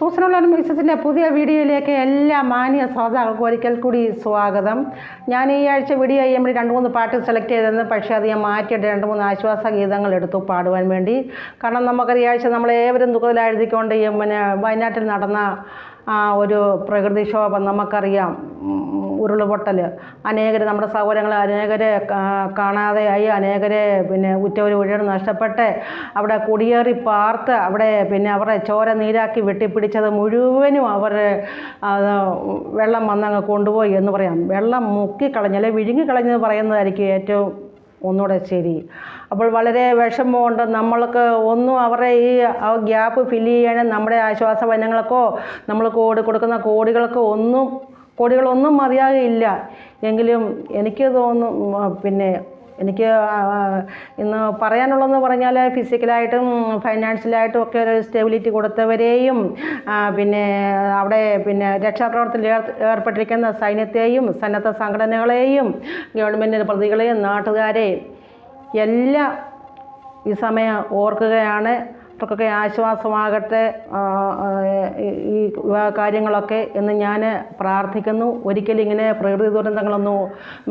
സൂസനുള്ള മിക്സസിന്റെ പുതിയ വീഡിയോയിലേക്ക് എല്ലാ മാന്യ ശ്രോതാക്കൾക്കും ഒരിക്കൽ കൂടി സ്വാഗതം. ഞാൻ ഈ ആഴ്ച വീഡിയോ ചെയ്യുമ്പോൾ രണ്ട് മൂന്ന് പാട്ട് സെലക്ട് ചെയ്തിരുന്നു. പക്ഷേ അത് ഞാൻ മാറ്റിയിട്ട് രണ്ട് മൂന്ന് ആശ്വാസ ഗീതങ്ങൾ എടുത്തു പാടുവാൻ വേണ്ടി. കാരണം നമുക്ക് ഈ ആഴ്ച നമ്മളേവരും ദുഃഖത്തിലെഴുതിക്കൊണ്ട് പിന്നെ വയനാട്ടിൽ നടന്ന ഒരു പ്രകൃതിക്ഷോഭം നമുക്കറിയാം. ഉം, ഉരുളുപൊട്ടൽ അനേകർ നമ്മുടെ സഹോദരങ്ങൾ അനേകരെ കാണാതെയായി അനേകരെ പിന്നെ ഉറ്റവർ വീഴും നഷ്ടപ്പെട്ട് അവിടെ കുടിയേറി പാർത്ത് അവിടെ പിന്നെ അവരുടെ ചോര നീരാക്കി വെട്ടിപ്പിടിച്ചത് മുഴുവനും അവർ വെള്ളം വന്നങ്ങ് കൊണ്ടുപോയി എന്ന് പറയാം. വെള്ളം മുക്കിക്കളഞ്ഞ് അല്ലെങ്കിൽ വിഴുങ്ങിക്കളഞ്ഞെന്ന് പറയുന്നതായിരിക്കും ഏറ്റവും ഒന്നുകൂടെ ശരി. അപ്പോൾ വളരെ വിഷമമുണ്ട്. നമ്മൾക്ക് ഒന്നും അവരുടെ ഈ ഗ്യാപ്പ് ഫില്ല് ചെയ്യാനും നമ്മുടെ ആശ്വാസ ആശ്വാസവനങ്ങൾക്കോ നമ്മൾ കോടി കൊടുക്കുന്ന കോടികൾക്കോ ഒന്നും കോടികളൊന്നും മതിയാകില്ല എങ്കിലും എനിക്ക് തോന്നും പിന്നെ എനിക്ക് ഇന്ന് പറയാനുള്ളതെന്ന് പറഞ്ഞാൽ ഫിസിക്കലായിട്ടും ഫൈനാൻഷ്യലായിട്ടും ഒക്കെ ഒരു സ്റ്റെബിലിറ്റി കൊടുത്തവരെയും പിന്നെ അവിടെ പിന്നെ രക്ഷാപ്രവർത്തനത്തിൽ ഏർ- ഏർപ്പെട്ടിരിക്കുന്ന സൈന്യത്തെയും സന്നദ്ധ സംഘടനകളെയും ഗവൺമെന്റിന്റെ പ്രതികളെയും നാട്ടുകാരെയും എല്ലാം ഈ സമയം ഓർക്കുകയാണ്. അവർക്കൊക്കെ ആശ്വാസമാകട്ടെ ഈ കാര്യങ്ങളൊക്കെ എന്ന് ഞാൻ പ്രാർത്ഥിക്കുന്നു. ഒരിക്കലും ഇങ്ങനെ പ്രകൃതി ദുരന്തങ്ങളൊന്നും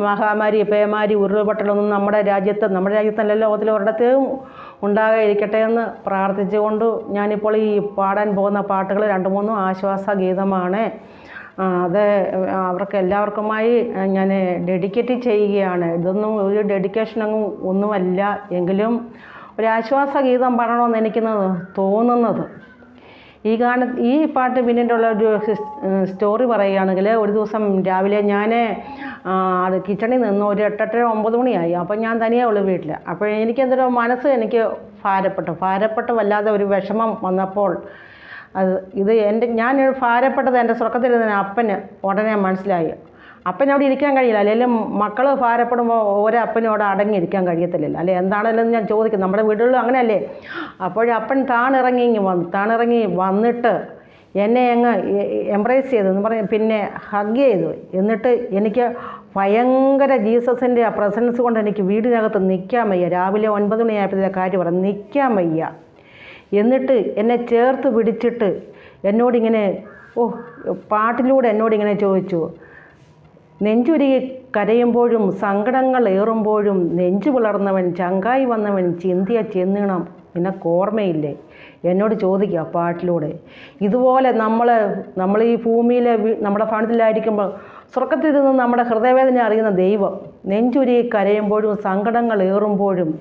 മഹാമാരി പേമാരി ഉരുൾപൊട്ടലൊന്നും നമ്മുടെ രാജ്യത്ത് നമ്മുടെ രാജ്യത്തല്ല ലോകത്തിൽ ഒരിടത്തും ഉണ്ടാകാതിരിക്കട്ടെ എന്ന് പ്രാർത്ഥിച്ചുകൊണ്ട് ഞാനിപ്പോൾ ഈ പാടാൻ പോകുന്ന പാട്ടുകൾ രണ്ട് മൂന്നും ആശ്വാസ ഗീതമാണ്. അത് അവർക്ക് എല്ലാവർക്കുമായി ഞാൻ ഡെഡിക്കേറ്റ് ചെയ്യുകയാണ്. ഇതൊന്നും ഒരു ഡെഡിക്കേഷനൊന്നും ഒന്നുമല്ല. എങ്കിലും ഒരു ആശ്വാസ ഗീതം പാടണമെന്ന് എനിക്ക് തോന്നുന്നത്. ഈ ഗാന ഈ പാട്ട് പിന്നീടുള്ള ഒരു സ്റ്റോറി പറയുകയാണെങ്കിൽ ഒരു ദിവസം രാവിലെ ഞാൻ കിച്ചണിൽ നിന്ന് ഒരു എട്ടെട്ടര ഒമ്പത് മണിയായി. അപ്പം ഞാൻ തനിയേ ഉള്ളു വീട്ടിൽ അപ്പോൾ എനിക്ക് എന്തോ മനസ്സ് എനിക്ക് ഭാരപ്പെട്ടു. ഭാരപ്പെട്ട് വല്ലാതെ ഒരു വിഷമം വന്നപ്പോൾ അത് ഇത് എന്റെ ഞാൻ ഭാരപ്പെട്ടത് എന്റെ സ്വർഗത്തിലിരുന്ന അപ്പന് ഉടനെ മനസ്സിലായി. അപ്പന് അവിടെ ഇരിക്കാൻ കഴിയില്ല. അല്ലെങ്കിൽ മക്കൾ ഭാരപ്പെടുമ്പോൾ ഓരോ അപ്പനും അവിടെ അടങ്ങിയിരിക്കാൻ കഴിയത്തില്ലല്ലോ. അല്ലെ? എന്താണെങ്കിലും ഞാൻ ചോദിക്കും. നമ്മുടെ വീടുകളിലും അങ്ങനെയല്ലേ? അപ്പോഴപ്പൻ താണിറങ്ങി ഇങ്ങ് വന്നു താണിറങ്ങി വന്നിട്ട് എന്നെ അങ്ങ് എംബ്രേസ് ചെയ്തു എന്ന് പറഞ്ഞ് പിന്നെ ഹഗ് ചെയ്തു. എന്നിട്ട് എനിക്ക് ഭയങ്കര ജീസസിന്റെ ആ പ്രസൻസ് കൊണ്ട് എനിക്ക് വീടിനകത്ത് നിൽക്കാൻ വയ്യ. രാവിലെ ഒൻപത് മണിയായപ്പോഴത്തെ കാര്യം പറഞ്ഞു നിൽക്കാൻ വയ്യ. എന്നിട്ട് എന്നെ ചേർത്ത് പിടിച്ചിട്ട് എന്നോടിങ്ങനെ ഓ പാട്ടിലൂടെ എന്നോടിങ്ങനെ ചോദിച്ചു. നെഞ്ചുരുകി കരയുമ്പോഴും സങ്കടങ്ങൾ ഏറുമ്പോഴും നെഞ്ചു പിളർന്നവൻ ചങ്കായി വന്നവൻ ചിന്തിയ ചെന്നിണം നിനക്ക് ഓർമ്മയില്ലേ? എന്നോട് ചോദിക്കുക പാട്ടിലൂടെ. ഇതുപോലെ നമ്മൾ നമ്മൾ ഈ ഭൂമിയിലെ നമ്മുടെ ഭവനത്തിലായിരിക്കുമ്പോൾ സ്വർഗത്തിരുന്ന് നമ്മുടെ ഹൃദയവേദന അറിയുന്ന ദൈവം നെഞ്ചുരുകി കരയുമ്പോഴും സങ്കടങ്ങൾ ഏറുമ്പോഴും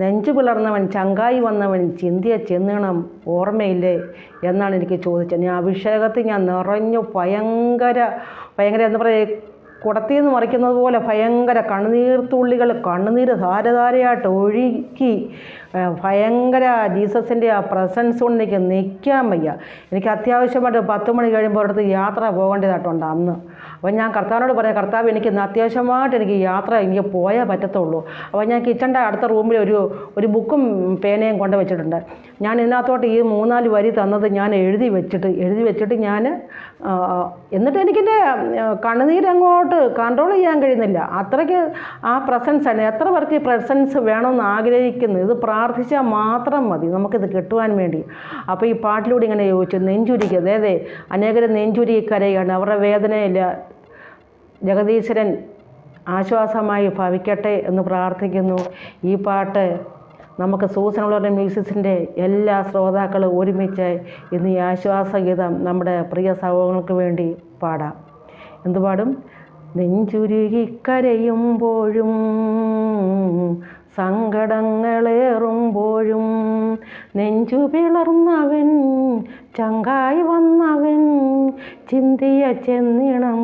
നെഞ്ചു പിളർന്നവൻ ചങ്കായി വന്നവൻ ചിന്തിയ ചെന്നണം ഓർമ്മയില്ലേ എന്നാണ് എനിക്ക് ചോദിച്ചത്. ഞാൻ അഭിഷേകത്തിൽ ഞാൻ നിറഞ്ഞു ഭയങ്കര ഭയങ്കര എന്താ പറയുക കുടത്തിൽ നിന്ന് മറിക്കുന്നത് പോലെ ഭയങ്കര കണ്ണുനീർത്തുള്ളികൾ കണ്ണുനീര് ധാരധാരയായിട്ട് ഒഴുക്കി ഭയങ്കര ജീസസിന്റെ ആ പ്രസൻസ് കൊണ്ട് നിൽക്കാൻ വയ്യ. എനിക്ക് അത്യാവശ്യമായിട്ട് പത്ത് മണി കഴിയുമ്പോൾ അടുത്ത് യാത്ര പോകേണ്ടതായിട്ടുണ്ട് അന്ന്. അപ്പോൾ ഞാൻ കർത്താവിനോട് പറയാം കർത്താവ് എനിക്ക് ഇന്ന് അത്യാവശ്യമായിട്ട് എനിക്ക് യാത്ര എനിക്ക് പോയേ പറ്റത്തുള്ളൂ. അപ്പോൾ ഞാൻ കിച്ചന്റെ അടുത്ത റൂമിൽ ഒരു ഒരു ബുക്കും പേനയും കൊണ്ട് വെച്ചിട്ടുണ്ട്. ഞാൻ ഇതിനകത്തോട്ട് ഈ മൂന്നാൽ വരി തന്നത് ഞാൻ എഴുതി വെച്ചിട്ട് എഴുതി വെച്ചിട്ട് ഞാൻ എന്നിട്ട് എനിക്കെന്റെ കണ്ണുനീരങ്ങോട്ട് കൺട്രോൾ ചെയ്യാൻ കഴിയുന്നില്ല. അത്രയ്ക്ക് ആ പ്രസൻസ് ആണ്. എത്ര പേർക്ക് ഈ പ്രസൻസ് വേണമെന്ന് ആഗ്രഹിക്കുന്നു? ഇത് പ്രാർത്ഥിച്ചാൽ മാത്രം മതി നമുക്കിത് കിട്ടുവാൻ വേണ്ടി. അപ്പോൾ ഈ പാട്ടിലൂടെ ഇങ്ങനെ ചോദിച്ചു നെഞ്ചുരുക്കി അതായത് അനേകരും നെഞ്ചുരുക്കി കരയാണ്. അവരുടെ വേദനയില്ല ജഗദീശ്വരൻ ആശ്വാസമായി ഭവിക്കട്ടെ എന്ന് പ്രാർത്ഥിക്കുന്നു. ഈ പാട്ട് നമുക്ക് സൂസനുള്ളവരുടെ മ്യൂസിക്സിന്റെ എല്ലാ ശ്രോതാക്കളും ഒരുമിച്ച് ഇന്ന് ഈ ആശ്വാസഗീതം നമ്മുടെ പ്രിയ സഹോദരങ്ങൾക്ക് വേണ്ടി പാടാം. എന്തു പാടും? നെഞ്ചുരുകി കരയുമ്പോഴും സങ്കടങ്ങളേറുമ്പോഴും നെഞ്ചു പിളർന്നവൻ ചങ്കായി വന്നവൻ ചിന്തിയ ചെന്നിണം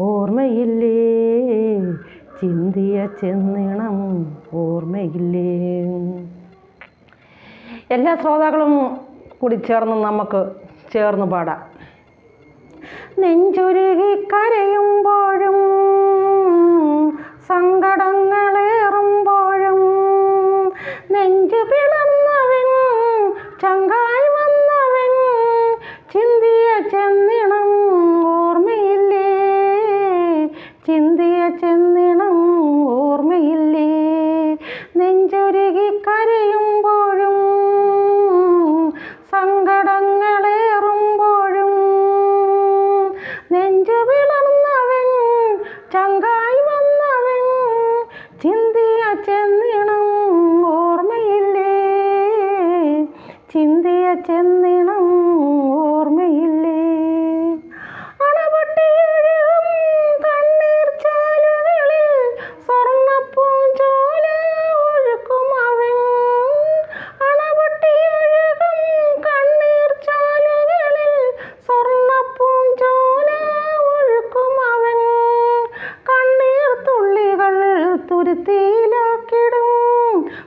ഓർമ്മയില്ലേ? ചിന്തിയ ചെന്നിണം ഓർമ്മയില്ലേ? എല്ലാ ശ്രോതാക്കളും കൂടി ചേർന്ന് നമുക്ക് ചേർന്ന് പാടാം. നെഞ്ചുരുകി കരയുമ്പോഴും സങ്കടങ്ങളേറുമ്പോഴും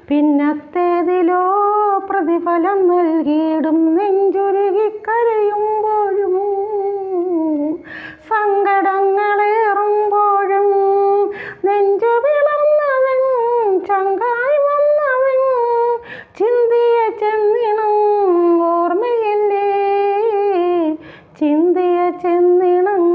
പിന്നത്തേതിലോ പ്രതിഫലം നൽകിയിടും നെഞ്ചുരുകി കരയുമ്പോഴും. സങ്കടങ്ങളേറുമ്പോഴും നെഞ്ചു വിളന്നവൻ ചങ്കായി വന്നവൻ ചിന്തിയ ചെന്നിണം ഓർമ്മയില്ലേ? ചിന്തിയ ചെന്നിണം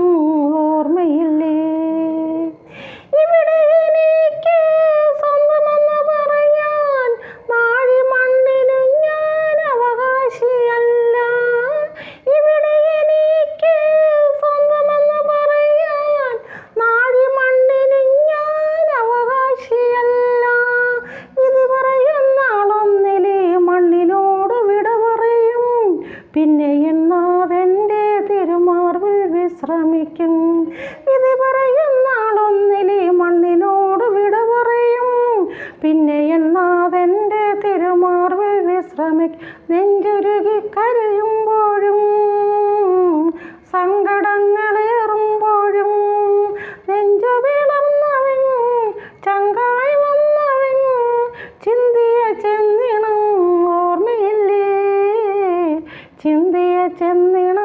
എന്നാതെന്റെ തിരുമാർവിൽ വിശ്രമിക്കും. വിധി പറയുന്നാളൊന്നിലെ മണ്ണിനോട് വിട പറയും. പിന്നെ എന്നാതെന്റെ തിരുമാർവിൽ വിശ്രമിക്കും. നെഞ്ചുരുകി കരയുമ്പോഴും സങ്കടങ്ങളേറുമ്പോഴും നെഞ്ചു വിളന്നവൻ ചങ്കായി വന്നവൻ ചിന്തിയ ചെന്നിണം ഓർമ്മയില്ലേ? ചിന്തിയ ചെന്നിണം